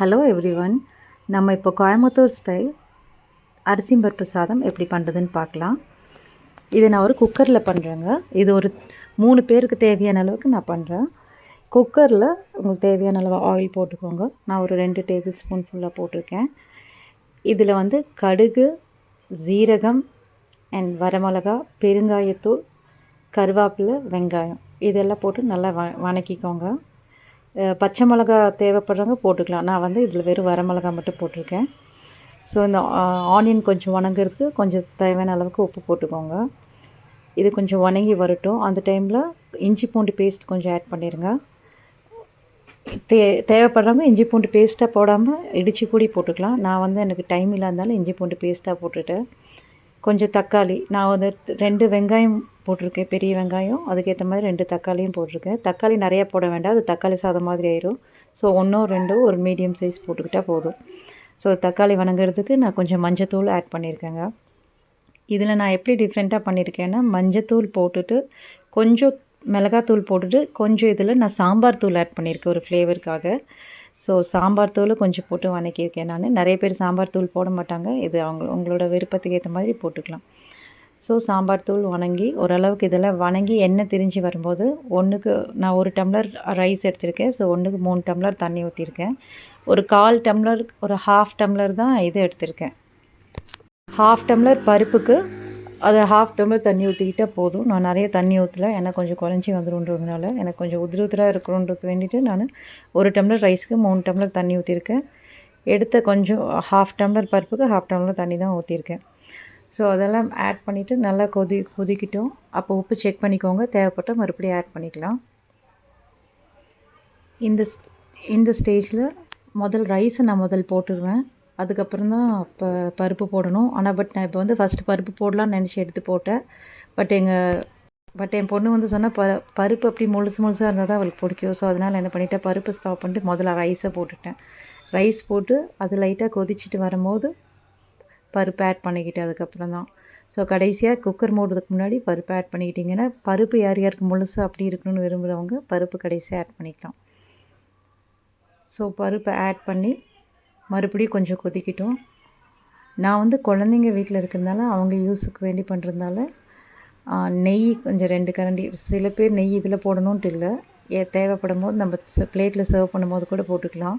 Hello every one நம்ம இப்போ Coimbatore style அரிசி பருப்பு சாதம் எப்படி பண்ணுறதுன்னு பார்க்கலாம். இதை நான் ஒரு குக்கரில் பண்ணுறேங்க இது ஒரு மூணு பேருக்கு தேவையான அளவுக்கு நான் பண்ணுறேன் குக்கரில் உங்களுக்கு தேவையான அளவு ஆயில் போட்டுக்கோங்க. நான் ஒரு ரெண்டு டேபிள் ஸ்பூன் ஃபுல்லாக போட்டிருக்கேன். இதில் வந்து கடுகு ஜீரகம் அண்ட் வரமிளகா பெருங்காயத்தூள் கருவேப்பிலை வெங்காயம். இதெல்லாம் போட்டு நல்லா வ வணக்கிக்கோங்க. பச்சை மிளகா தேவைப்படுறவங்க போட்டுக்கலாம். நான் வந்து இதில் வெறும் வரமிளகா மட்டும் போட்டிருக்கேன். ஸோ இந்த ஆனியன் கொஞ்சம் வணங்குறதுக்கு கொஞ்சம் தேவையான அளவுக்கு உப்பு போட்டுக்கோங்க. இது கொஞ்சம் வணங்கி வரட்டும். அந்த டைமில் இஞ்சி பூண்டு பேஸ்ட் கொஞ்சம் ஆட் பண்ணிடுங்க தே தேவைப்படுறவங்க இஞ்சி பூண்டு பேஸ்ட்டாக போடாமல் இடித்து கூடி போட்டுக்கலாம். நான் வந்து எனக்கு டைம் இல்லாதனால இஞ்சி பூண்டு பேஸ்ட்டாக போட்டுட்டேன். கொஞ்சம் தக்காளி. நான் வந்து ரெண்டு வெங்காயம் போட்டிருக்கேன். பெரிய வெங்காயம் அதுக்கேற்ற மாதிரி ரெண்டு தக்காளியும் போட்டிருக்கேன். தக்காளி நிறையா போட வேண்டாம். அது தக்காளி சாதம் மாதிரி ஆயிரும். ஸோ ஒன்றோ ரெண்டோ ஒரு மீடியம் சைஸ் போட்டுக்கிட்டால் போதும். ஸோ தக்காளி வணங்குறதுக்கு நான் கொஞ்சம் மஞ்சத்தூள் ஆட் பண்ணியிருக்கேங்க. இதில் நான் எப்படி டிஃப்ரெண்ட்டாக பண்ணியிருக்கேன்னா மஞ்சத்தூள் போட்டுட்டு கொஞ்சம் மிளகாத்தூள் போட்டுட்டு கொஞ்சம் இதில் நான் சாம்பார் தூள் ஆட் பண்ணியிருக்கேன் ஒரு ஃப்ளேவருக்காக ஸோ சாம்பார் தூள் கொஞ்சம் போட்டு வணக்கியிருக்கேன் நான். நிறைய பேர் சாம்பார் தூள் போட மாட்டாங்க. இது அவங்க உங்களோட விருப்பத்துக்கு ஏற்ற மாதிரி போட்டுக்கலாம். ஸோ சாம்பார் தூள் வணங்கி ஓரளவுக்கு இதெல்லாம் வணங்கி எண்ணெய் திரிஞ்சு வரும்போது ஒன்றுக்கு நான் ஒரு டம்ளர் ரைஸ் எடுத்திருக்கேன். ஸோ ஒன்றுக்கு மூணு டம்ளர் தண்ணி ஊற்றிருக்கேன் ஒரு கால் டம்ளர் ஒரு ஹாஃப் டம்ளர் தான் இது எடுத்திருக்கேன். ஹாஃப் டம்ளர் பருப்புக்கு அதை ஹாஃப் டம்ளர் தண்ணி ஊற்றிக்கிட்டால் போதும். நான் நிறைய தண்ணி ஊற்றல ஏன்னா கொஞ்சம் குறைஞ்சி வந்துடும்ன்றதுனால எனக்கு கொஞ்சம் உதிர உதிராக இருக்கணுன்றதுக்கு வேண்டிட்டு நான் ஒரு டம்ளர் ரைஸுக்கு மூணு டம்ளர் தண்ணி ஊற்றிருக்கேன் எடுத்த கொஞ்சம் ஹாஃப் டம்ளர் பருப்புக்கு ஹாஃப் டம்ளர் தண்ணி தான் ஊற்றிருக்கேன் ஸோ அதெல்லாம் ஆட் பண்ணிவிட்டு நல்லா கொதி கொதிக்கிட்டோம். அப்போ உப்பு செக் பண்ணிக்கோங்க. தேவைப்பட்டால் மறுபடியும் ஆட் பண்ணிக்கலாம். இந்த இந்த ஸ்டேஜில் முதல் ரைஸை நான் முதல் போட்டுருவேன். அதுக்கப்புறம் தான் இப்போ பருப்பு போடணும். ஆனால் பட் நான் இப்போ வந்து ஃபஸ்ட்டு பருப்பு போடலான்னு நினச்சி எடுத்து போட்டேன். பட் எங்கள் பட் என் பொண்ணு வந்து சொன்னால் ப பருப்பு அப்படி முழுசு முழுசாக இருந்தால் தான் அவளுக்கு பிடிக்கும். ஸோ அதனால் என்ன பண்ணிட்டேன் பருப்பு ஸ்டாப் பண்ணிட்டு முதல்ல ரைஸை போட்டுட்டேன். ரைஸ் போட்டு அது லைட்டாக கொதிச்சுட்டு வரும்போது பருப்பு ஆட் பண்ணிக்கிட்டேன் அதுக்கப்புறம் தான். ஸோ கடைசியாக குக்கர் மூடுறதுக்கு முன்னாடி பருப்பு ஆட் பண்ணிக்கிட்டிங்கன்னா பருப்பு யார் யாருக்கு முழுசாக அப்படி இருக்கணும்னு விரும்புகிறவங்க பருப்பு கடைசியாக ஆட் பண்ணிக்கலாம். ஸோ பருப்பை ஆட் பண்ணி மறுபடியும் கொஞ்சம் கொதிக்கிட்டோம். நான் வந்து குழந்தைங்க வீட்டில் இருக்கிறதுனால அவங்க யூஸுக்கு வேண்டி பண்ணுறதுனால நெய் கொஞ்சம் ரெண்டு கரண்டி சில பேர் நெய் இதில் போடணுன்ட்டு இல்லை. ஏ தேவைப்படும் போது நம்ம பிளேட்டில் சர்வ் பண்ணும்போது கூட போட்டுக்கலாம்.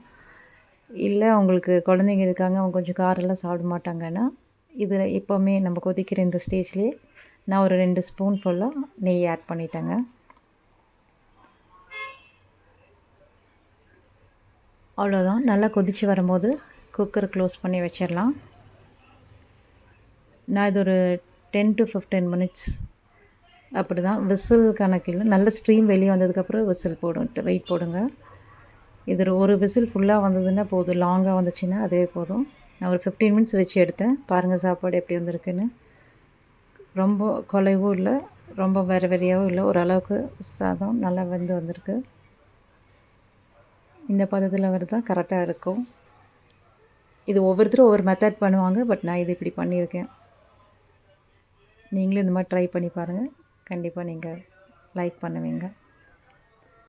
இல்லை அவங்களுக்கு குழந்தைங்க இருக்காங்க அவங்க கொஞ்சம் காரெல்லாம் சாப்பிட மாட்டாங்கன்னா இதில் எப்போவுமே நம்ம கொதிக்கிற இந்த ஸ்டேஜ்லேயே நான் ஒரு ரெண்டு ஸ்பூன் ஃபுல்லாக நெய் ஆட் பண்ணிட்டேங்க. அவ்வளோதான். நல்லா கொதித்து வரும்போது குக்கர் க்ளோஸ் பண்ணி வச்சிடலாம். நான் இது ஒரு டென் டு ஃபிஃப்டீன் மினிட்ஸ் அப்படி தான் விசில் கணக்கில் நல்ல ஸ்ட்ரீம் வெளியே வந்ததுக்கப்புறம் விசில் போடும். வெயிட் போடுங்க. இது ஒரு விசில் ஃபுல்லாக வந்ததுன்னா போதும். லாங்காக வந்துச்சுன்னா அதே போதும். நான் ஒரு ஃபிஃப்டீன் மினிட்ஸ் வச்சு எடுத்தேன். பாருங்கள் சாப்பாடு எப்படி வந்திருக்குன்னு. ரொம்ப குலைவும் இல்லை. ரொம்ப வேறு வெறியாகவும் இல்லை. ஓரளவுக்கு சாதம் நல்லா வெந்து வந்திருக்கு. இந்த பதத்தில் வருதான் கரெக்டாக இருக்கும். இது ஒவ்வொருத்தரும் ஒவ்வொரு மெத்தட் பண்ணுவாங்க பட் நான் இது இப்படி பண்ணியிருக்கேன். நீங்களும் இந்த மாதிரி ட்ரை பண்ணி பாருங்கள் கண்டிப்பாக நீங்கள் லைக் பண்ணுவீங்க.